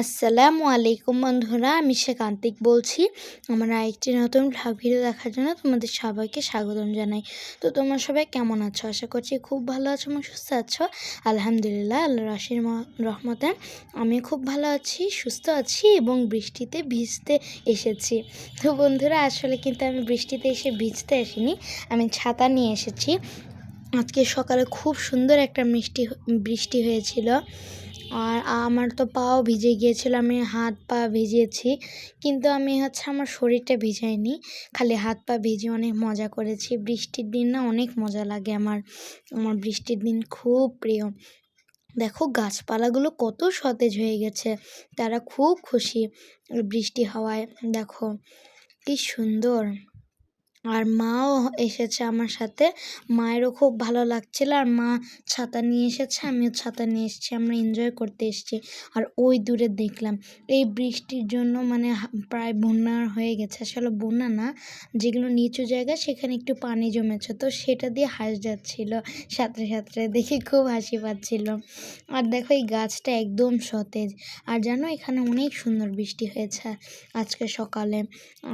আসসালামু আলাইকুম বন্ধুরা, আমি শেখান্তিক বলছি। আমার আরেকটি নতুন ভ্লগ ভিডিও দেখার জন্য তোমাদের সবাইকে স্বাগতম জানাই। তো তোমরা সবাই কেমন আছো? আশা করছি খুব ভালো আছো এবং সুস্থ আছো। আলহামদুলিল্লাহ আল্লাহ রাশির রহমতে আমি খুব ভালো আছি, সুস্থ আছি এবং বৃষ্টিতে ভিজতে এসেছি। তো বন্ধুরা, আসলে কিন্তু আমি বৃষ্টিতে এসে ভিজতে আসিনি, আমি ছাতা নিয়ে এসেছি। আজকে সকালে খুব সুন্দর একটা মিষ্টি বৃষ্টি হয়েছিল। আর আমার তো পাও ভিজে গিয়েছিল, আমি হাত পা ভিজিয়েছি, কিন্তু আমি হচ্ছে আমার শরীরটা ভিজাইনি, খালি হাত পা ভিজে অনেক মজা করেছি। বৃষ্টির দিন না অনেক মজা লাগে আমার আমার বৃষ্টির দিন খুব প্রিয়। দেখো গাছপালাগুলো কত সতেজ হয়ে গেছে, তারা খুব খুশি বৃষ্টি হওয়ায়, দেখো কি সুন্দর। আর মাও এসেছে আমার সাথে। মায়েরও খুব ভালো লাগছিল আর মা ছাতা নিয়ে এসেছে, আমিও ছাতা নিয়ে এসেছি, আমরা এনজয় করতে এসেছি। আর ওই দূরে দেখলাম, এই বৃষ্টির জন্য মানে প্রায় বন্যা হয়ে গেছে। আসলে বন্যা না, যেগুলো নিচু জায়গা সেখানে একটু পানি জমেছে, তো সেটা দিয়ে হাঁস যাচ্ছিল। সাঁতরে সাঁতরে দেখে খুব হাসি পাচ্ছিল। আর দেখো এই গাছটা একদম সতেজ। আর জানো এখানে অনেক সুন্দর বৃষ্টি হয়েছে আজকে সকালে।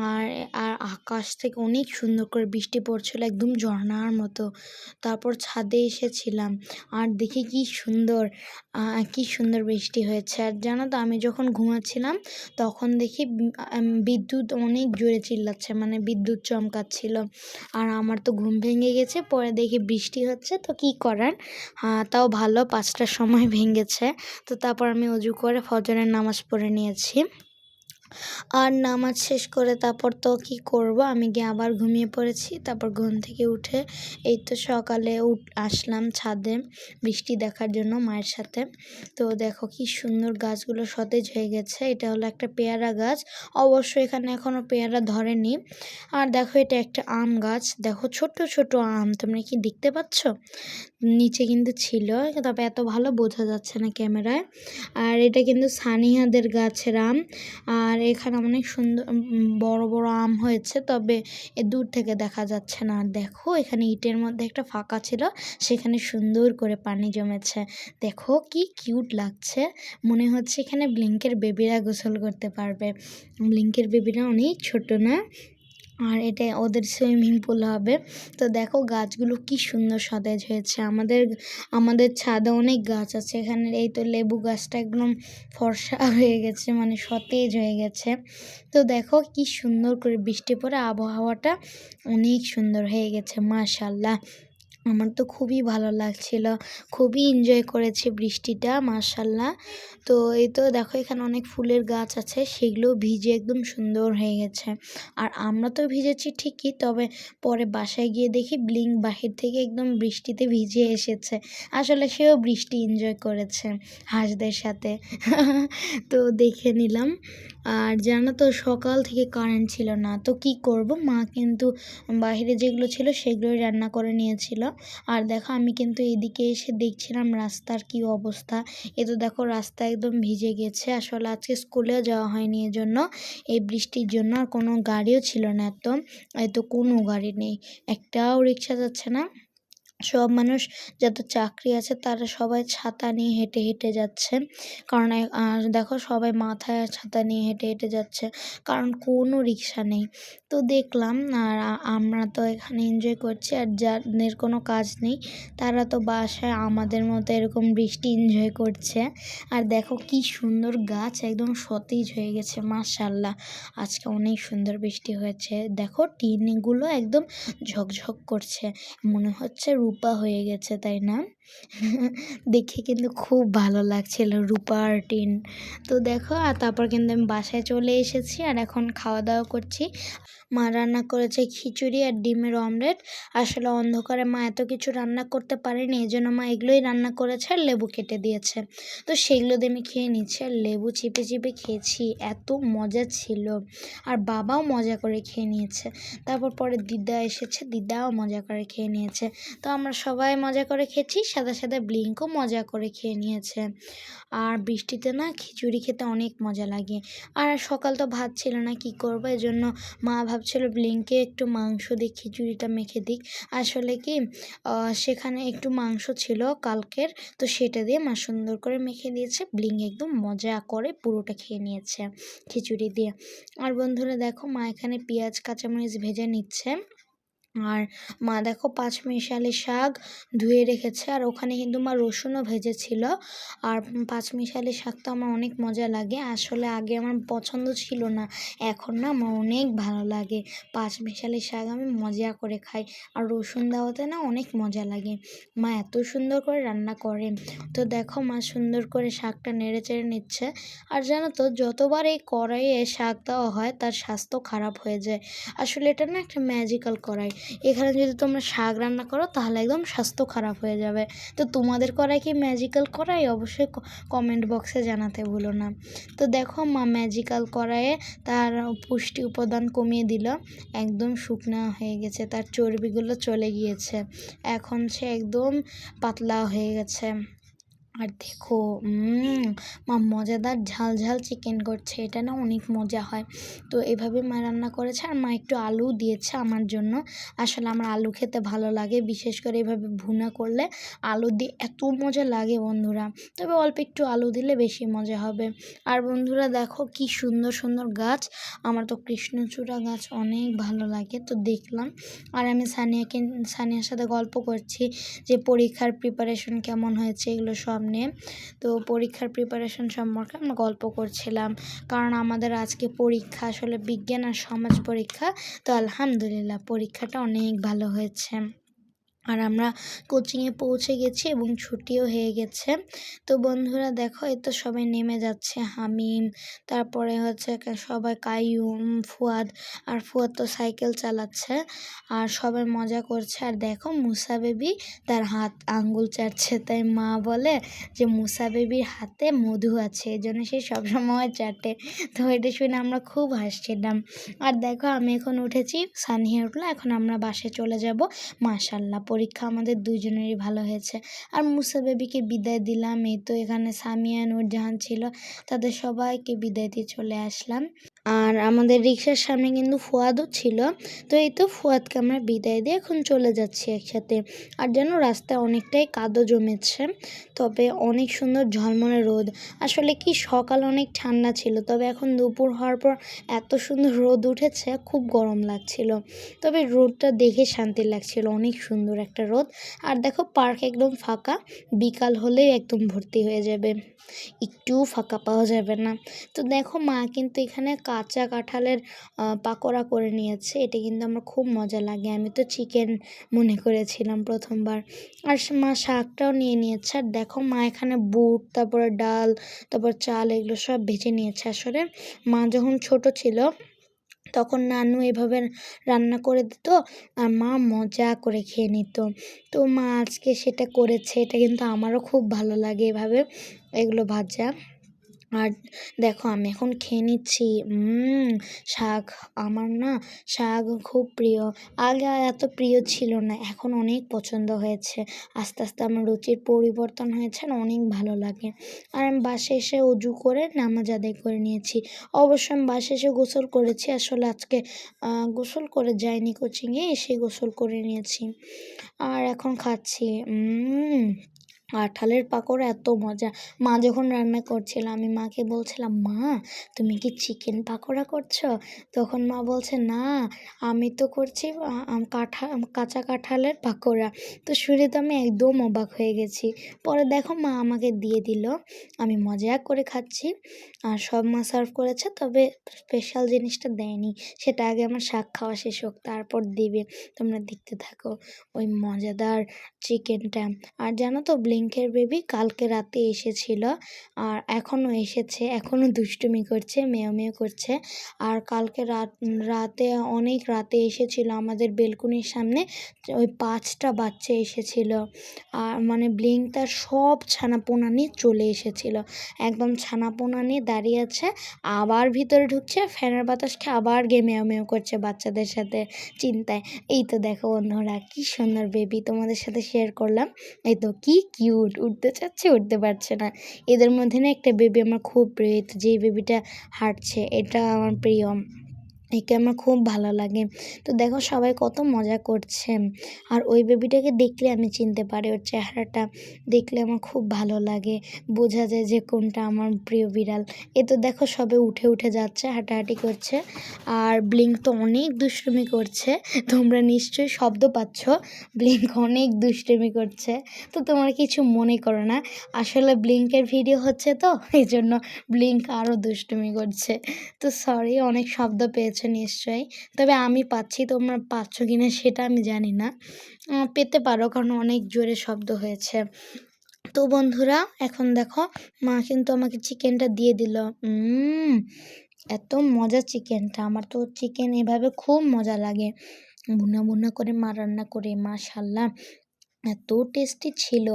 আর আর আকাশ থেকে অনেক সুন্দর করে বৃষ্টি পড়ছিল একদম ঝর্ণার মতো। তারপর ছাদে এসেছিলাম। আর দেখি কি সুন্দর কি সুন্দর বৃষ্টি হয়েছে। আর জানো তো, আমি যখন ঘুমাচ্ছিলাম, তখন দেখি বিদ্যুৎ অনেক জোরে চিল্লাচ্ছে মানে বিদ্যুৎ চমকাচ্ছিল। আর আমার তো ঘুম ভেঙে গেছে, পরে দেখি বৃষ্টি হচ্ছে, তো কি করার? তাও ভালো, পাঁচটার সময় ভেঙেছে। তো তারপর আমি অজু করে ফজরের নামাজ পড়ে নিয়েছি। আর নামাজ শেষ করে তারপর তো কী করব? আমি গিয়ে আবার ঘুমিয়ে পড়েছি। তারপর ঘুম থেকে উঠে এই তো সকালে উঠ, আসলাম ছাদে বৃষ্টি দেখার জন্য মায়ের সাথে। তো দেখো কি সুন্দর গাছগুলো সতেজ হয়ে গেছে। এটা হলো একটা পেয়ারা গাছ। অবশ্য এখানে এখনও পেয়ারা ধরেনি। আর দেখো এটা একটা আম গাছ। দেখো ছোট ছোট আম। তোমরা কি দেখতে পাচ্ছ? নিচে কিন্তু ছিল, তবে এত ভালো বোঝা যাচ্ছে না ক্যামেরায়। আর এটা কিন্তু সানিহাদের গাছের আম। আর এখানে অনেক সুন্দর বড় বড় আম হয়েছে। তবে এ দূর থেকে দেখা যাচ্ছে না। আর দেখো, এখানে ইটের মধ্যে একটা ফাঁকা ছিল, সেখানে সুন্দর করে পানি জমেছে। দেখো, কি কিউট লাগছে। মনে হচ্ছে এখানে ব্লিঙ্কের বেবিরা গোসল করতে পারবে। ব্লিঙ্কের বেবিরা অনেক ছোট না? আর এটা ওদের সুইমিং পুল হবে। তো দেখো গাছগুলো কি সুন্দর সতেজ হয়েছে। আমাদের আমাদের ছাদে অনেক গাছ আছে। এখানে এই তো লেবু গাছটা একদম ফর্সা হয়ে গেছে মানে সতেজ হয়ে গেছে। তো দেখো কি সুন্দর করে বৃষ্টি পরে আবহাওয়াটা অনেক সুন্দর হয়ে গেছে মাশাল্লাহ আমার তো খুবই ভালো লাগছিল। খুবই এনজয় করেছি বৃষ্টিটা মার্শাল্লাহ তো এই তো দেখো এখানে অনেক ফুলের গাছ আছে, সেগুলো ভিজে একদম সুন্দর হয়ে গেছে। আর আমরা তো ভিজেছি ঠিকই, তবে পরে বাসায় গিয়ে দেখি ব্লিং বাহির থেকে একদম বৃষ্টিতে ভিজে এসেছে। আসলে সেও বৃষ্টি এনজয় করেছে হাঁসদের সাথে। তো দেখে নিলাম। আর জানো তো, সকাল থেকে কারেন্ট ছিল না। তো কি করব? মা কিন্তু বাহিরে যেগুলো ছিল সেগুলোই রান্না করে নিয়েছিল। আর দেখো, আমি কিন্তু এদিকে এসে দেখছিলাম রাস্তার কি অবস্থা। এ তো দেখো, রাস্তা একদম ভিজে গেছে। আসলে আজকে স্কুলেও যাওয়া হয়নি এজন্য। এই বৃষ্টির জন্য আর কোনো গাড়িও ছিল না এত এত কোনো গাড়ি নেই। একটাও রিক্সা যাচ্ছে না। সব মানুষ যাদের চাকরি আছে তারা সবাই ছাতা নিয়ে হেঁটে হেঁটে যাচ্ছে। কারণ দেখো সবাই মাথায় ছাতা নিয়ে হেঁটে হেঁটে যাচ্ছে। কারণ কোনো রিক্সা নেই। তো দেখলাম, আর আমরা তো এখানে এনজয় করছি, আর যাদের কোনো কাজ নেই, তারা তো বাসায় আমাদের মতো এরকম বৃষ্টি এনজয় করছে। আর দেখো কি সুন্দর গাছ, একদম সতেজ হয়ে গেছে মাশাল্লাহ আজকে অনেক সুন্দর বৃষ্টি হয়েছে। দেখো টিনগুলো একদম ঝকঝক করছে, মনে হচ্ছে রূপা হয়ে গেছে, তাই না? দেখে কিন্তু খুব ভালো লাগছিল রূপার টিন। তো দেখো, আর তারপর কিন্তু আমি বাসায় চলে এসেছি আর এখন খাওয়া দাওয়া করছি। মা রান্না করেছে খিচুড়ি আর ডিমের অমলেট। আসলে অন্ধকারে মা এত কিছু রান্না করতে পারেনি এই জন্য মা এগুলোই রান্না করেছে আর লেবু কেটে দিয়েছে। তো সেগুলো দিয়ে আমি খেয়ে নিচ্ছি আর লেবু চিপে চিপে খেয়েছি, এত মজা ছিল। আর বাবাও মজা করে খেয়ে নিয়েছে। তারপর পরে দিদা এসেছে, দিদাও মজা করে খেয়ে নিয়েছে। তো আমরা সবাই মজা করে খেয়েছি সাথে সাদা ব্লিঙ্কও মজা করে খেয়ে নিয়েছে। আর বৃষ্টিতে না খিচুড়ি খেতে অনেক মজা লাগে। আর সকাল তো ভাত ছিল না, কি করব? এজন্য মা ভাবছিল ব্লিঙ্কে একটু মাংস দিয়ে খিচুড়িটা মেখে দিক। আসলে কি সেখানে একটু মাংস ছিল কালকের, তো সেটা দিয়ে মা সুন্দর করে মেখে দিয়েছে। ব্লিঙ্ক একদম মজা করে পুরোটা খেয়ে নিয়েছে খিচুড়ি দিয়ে। আর বন্ধুরা দেখো, মা এখানে পেঁয়াজ, কাঁচামরিচ ভেজে নিচ্ছে। আর মা দেখো পাঁচ মিশালি শাক ধুয়ে রেখেছে, আর ওখানে কিন্তু মা রসুনও ভেজেছিল। আর পাঁচ মিশালি শাক তো আমার অনেক মজা লাগে। আসলে আগে আমার পছন্দ ছিল না, এখন না আমার অনেক ভালো লাগে। পাঁচ মিশালি শাক আমি মজা করে খাই, আর রসুন দেওয়াতে না অনেক মজা লাগে। মা এত সুন্দর করে রান্না করে তো দেখো মা সুন্দর করে শাকটা নেড়ে চেড়ে নিচ্ছে। আর জানো তো, যতবার এই কড়াইয়ে শাক দেওয়া হয়, তার স্বাস্থ্য খারাপ হয়ে যায়। আসলে এটা না একটা ম্যাজিক্যাল কড়াই। এখানে যদি তোমরা শাক রান্না করো, তাহলে একদম স্বাস্থ্য খারাপ হয়ে যাবে। তো তোমাদের কড়াই কি ম্যাজিক্যাল কড়াই অবশ্যই কমেন্ট বক্সে জানাতে ভুলো না। তো দেখো, মা ম্যাজিক্যাল কড়াইয়ে তার পুষ্টি উপাদান কমিয়ে দিল। একদম শুকনা হয়ে গেছে, তার চর্বিগুলো চলে গিয়েছে। এখন সে একদম পাতলা হয়ে গেছে। আর দেখো মা, মজাদার ঝাল ঝাল চিকেন করছে, এটা না অনেক মজা হয়। তো এভাবে মা রান্না করেছে, আর মা একটু আলু দিয়েছে আমার জন্য। আসলে আমার আলু খেতে ভালো লাগে, বিশেষ করে এভাবে ভুনা করলে আলু দিয়ে এত মজা লাগে বন্ধুরা। তবে অল্প একটু আলু দিলে বেশি মজা হবে। আর বন্ধুরা দেখো কি সুন্দর সুন্দর গাছ, আমার তো কৃষ্ণচূড়া গাছ অনেক ভালো লাগে, তো দেখলাম। আর আমি সানিয়াকে, সানিয়ার সাথে গল্প করছি যে পরীক্ষার প্রিপারেশন কেমন হয়েছে, এগুলো সব। নিয়ে তো পরীক্ষার প্রিপারেশন সম্পর্কে আমরা গল্প করছিলাম। কারণ আমাদের আজকে পরীক্ষা, আসলে বিজ্ঞান আর সমাজ পরীক্ষা। তো আলহামদুলিল্লাহ, পরীক্ষাটা অনেক ভালো হয়েছে। আর আমরা কোচিংয়ে পৌঁছে গেছি এবং ছুটিও হয়ে গেছে। তো বন্ধুরা দেখো এই তো সবাই নেমে যাচ্ছে। হামিম, তারপরে হচ্ছে সবাই কাইয়ুম, ফুয়াদ, আর ফুয়াদ তো সাইকেল চালাচ্ছে আর সবাই মজা করছে। আর দেখো, মুসা বেবি তার হাত আঙ্গুল চাটছে। তাই মা বলে যে, মুসা বেবির হাতে মধু আছে। এই জন্য সে সবসময় চাটে। তো এটা শুনে আমরা খুব হাসছিলাম। আর দেখো, আমি এখন উঠেছি সানিয়া উঠল এখন আমরা বাসে চলে যাব মাশাল্লাহ পরীক্ষা আমাদের দুজনেরই ভালো হয়েছে। আর মুসা বেবিকে বিদায় দিলাম, এই তো এখানে সামিয়া, নূরজাহান ছিল, তাদের সবাইকে বিদায় দিয়ে চলে আসলাম। আর আমাদের রিক্সার সামনে কিন্তু ফুয়াদও ছিল। তো এই তো ফুয়াদকে আমরা বিদায় দিয়ে এখন চলে যাচ্ছি একসাথে। আর যেন রাস্তায় অনেকটাই কাদো জমেছে, তবে অনেক সুন্দর ঝলমলে রোদ। আসলে কি সকাল অনেক ঠান্ডা ছিল, তবে এখন দুপুর হওয়ার পর এত সুন্দর রোদ উঠেছে, খুব গরম লাগছিল। তবে রোদটা দেখে শান্তি লাগছিল, অনেক সুন্দর একটা রোদ। আর দেখো পার্ক একদম ফাঁকা, বিকাল হলেই একদম ভর্তি হয়ে যাবে। একটুও ফাঁকা পাওয়া যাবে না। তো দেখো মা কিন্তু এখানে কাঁচা কাঁঠালের পাকোড়া করে নিয়েছে। এটা কিন্তু আমার খুব মজা লাগে। আমি তো চিকেন মনে করেছিলাম প্রথমবার। আর মা শাকটাও নিয়ে নিয়েছে। আর দেখো মা এখানে বুট, তারপরে ডাল, তারপর চাল এগুলো সব ভেজে নিয়েছে আসলে। মা যখন ছোট ছিল, তখন নানু এভাবে রান্না করে দিত আর মা মজা করে খেয়ে নিত। তো মা আজকে সেটা করেছে। এটা কিন্তু আমারও খুব ভালো লাগে এভাবে এগুলো ভাজা। আর দেখো আমি এখন খেয়ে নিচ্ছি। শাক আমার না শাক খুব প্রিয়। আগে এত প্রিয় ছিল না, এখন অনেক পছন্দ হয়েছে। আস্তে আস্তে আমার রুচির পরিবর্তন হয়েছে আর অনেক ভালো লাগে। আর আমি বাসে এসে উজু করে নামাজ আদায় করে নিয়েছি। অবশ্য আমি বাসে এসে গোসল করেছি, আসলে আজকে গোসল করে যাইনি কোচিংয়ে এসে গোসল করে নিয়েছি। আর এখন খাচ্ছি। কাঁঠালের পাকোড়া এত মজা। মা যখন রান্না করছিল, আমি মাকে বলছিলাম, মা, তুমি কি চিকেন পাকোড়া করছ? তখন মা বলছে, না, আমি তো করছি কাঁঠা কাঁচা কাঁঠালের পাকোড়া। তো শুনে তো আমি একদম অবাক হয়ে গেছি। পরে দেখো মা আমাকে দিয়ে দিল, আমি মজা করে খাচ্ছি, আর সব মা সার্ভ করেছে, তবে স্পেশাল জিনিসটা দেয়নি। সেটা আগে আমার শাক খাওয়া শেষ হোক, তারপর দিবে। তোমরা দেখতে থাকো ওই মজাদার চিকেনটা। আর জানো তো ব্লিঙ্ক ব্লিঙ্কের বেবি কালকে রাতে এসেছিল আর এখনও এসেছে, এখনও দুষ্টুমি করছে মেয় মেয় করছে। আর কালকে রাত, রাতে, অনেক রাতে এসেছিল আমাদের বেলকুনির সামনে, ওই পাঁচটা বাচ্চা এসেছিল। আর মানে ব্লিঙ্ক তার সব ছানাপোনা নিয়ে চলে এসেছিল। একদম ছানাপোনা নিয়ে দাঁড়িয়ে আছে, আবার ভিতরে ঢুকছে, ফ্যানের বাতাস খেয়ে আবার গিয়ে মেয় মেয় করছে বাচ্চাদের সাথে চিন্তায়। এই তো দেখো বন্ধুরা, কি সুন্দর বেবি তোমাদের সাথে শেয়ার করলাম। এই তো কি কিউট উঠতে চাচ্ছে, উঠতে পারছে না। এদের মধ্যে না একটা বেবি আমার খুব প্রিয় যে বেবিটা হাঁটছে, এটা আমার প্রিয়। একে আমার খুব ভালো লাগে। তো দেখো সবাই কত মজা করছে। আর ওই বেবিটাকে দেখলে আমি চিনতে পারি ওর চেহারাটা। দেখলে আমার খুব ভালো লাগে। বোঝা যায় যে কোনটা আমার প্রিয় বিড়াল। এ তো দেখো সবে উঠে উঠে যাচ্ছে, হাঁটাহাঁটি করছে। আর ব্লিঙ্ক তো অনেক দুষ্টুমি করছে। তোমরা নিশ্চয়ই শব্দ পাচ্ছ। ব্লিঙ্ক অনেক দুষ্টুমি করছে। তো তোমরা কিছু মনে করো না। আসলে ব্লিঙ্কের ভিডিও হচ্ছে তো, এই জন্য ব্লিঙ্ক আরও দুষ্টুমি করছে। তো সরি অনেক শব্দ পেয়েছ। নিশ্চয়ই। তবে আমি পাচ্ছি, তোমরা পাচ্ছ কি না সেটা আমি জানি না। পেতে পারো কারণ অনেক জোরে শব্দ হয়েছে। তো বন্ধুরা, এখন দেখো, মা কিন্তু আমাকে চিকেনটা দিয়ে দিল। এত মজা চিকেনটা। আমার তো চিকেন এভাবে খুব মজা লাগে। ভুনা ভুনা করে মা রান্না করে, মাশাল্লাহ। এত টেস্টি ছিল।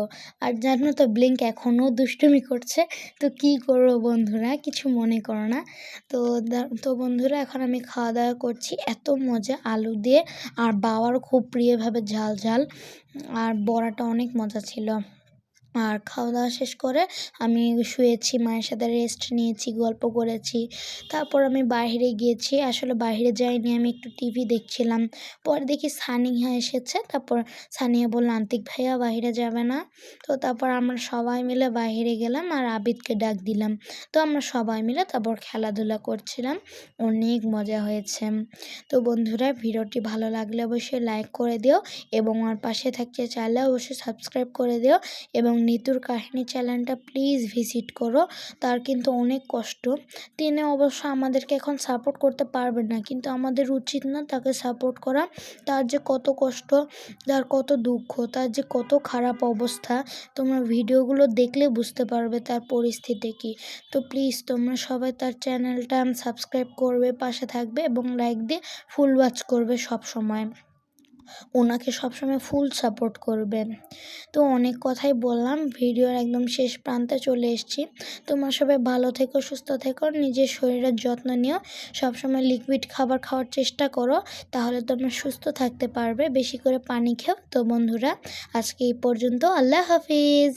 আর জানো তো ব্লিঙ্ক এখনও দুষ্টুমি করছে। তো কি করব বন্ধুরা, কিছু মনে করো না। তো তো বন্ধুরা, এখন আমি খাওয়া দাওয়া করছি এত মজা আলু দিয়ে। আর বাবার খুব প্রিয়ভাবে ঝাল ঝাল। আর বড়াটা অনেক মজা ছিল। আর খাওয়া দাওয়া শেষ করে আমি শুয়েছি, মায়ের সাথে রেস্ট নিয়েছি, গল্প করেছি। তারপর আমি বাইরে গিয়েছি, আসলে বাইরে যাইনি, আমি একটু টিভি দেখছিলাম। পরে দেখি সানিয়া এসেছে, তারপর সানিয়া বলল আন্তিক ভাইয়া বাইরে যাবে না। তো তারপর আমরা সবাই মিলে বাইরে গেলাম আর আবিদকে ডাক দিলাম। তো আমরা সবাই মিলে তারপর খেলাধুলা করছিলাম, অনেক মজা হয়েছে। তো বন্ধুরা, ভিডিওটি ভালো লাগলে অবশ্যই লাইক করে দিও এবং আমার পাশে থাকতে চাইলে অবশ্যই সাবস্ক্রাইব করে দিও এবং নিতুর কাহিনী চ্যানেলটা প্লিজ ভিজিট করো। তার কিন্তু অনেক কষ্ট। তিনি অবশ্য আমাদেরকে এখন সাপোর্ট করতে পারবেন না, কিন্তু আমাদের উচিত না তাকে সাপোর্ট করা। তার যে কত কষ্ট, তার কত দুঃখ, তার যে কত খারাপ অবস্থা, তোমরা ভিডিওগুলো দেখলে বুঝতে পারবে তার পরিস্থিতি কী। তো প্লিজ তোমরা সবাই তার চ্যানেলটা সাবস্ক্রাইব করবে, পাশে থাকবে এবং লাইক দিয়ে ফুল ওয়াচ করবে সব সময় ওনাকে সবসময় ফুল সাপোর্ট করবে তো অনেক কথাই বললাম, ভিডিওর একদম শেষ প্রান্তে চলে এসেছি। তোমরা সবাই ভালো থেকো, সুস্থ থেকো, নিজের শরীরের যত্ন নিও। সবসময় লিকুইড খাবার খাওয়ার চেষ্টা করো, তাহলে তোমরা সুস্থ থাকতে পারবে। বেশি করে পানি খেও। তো বন্ধুরা, আজকে এই পর্যন্ত আল্লাহ হাফিজ।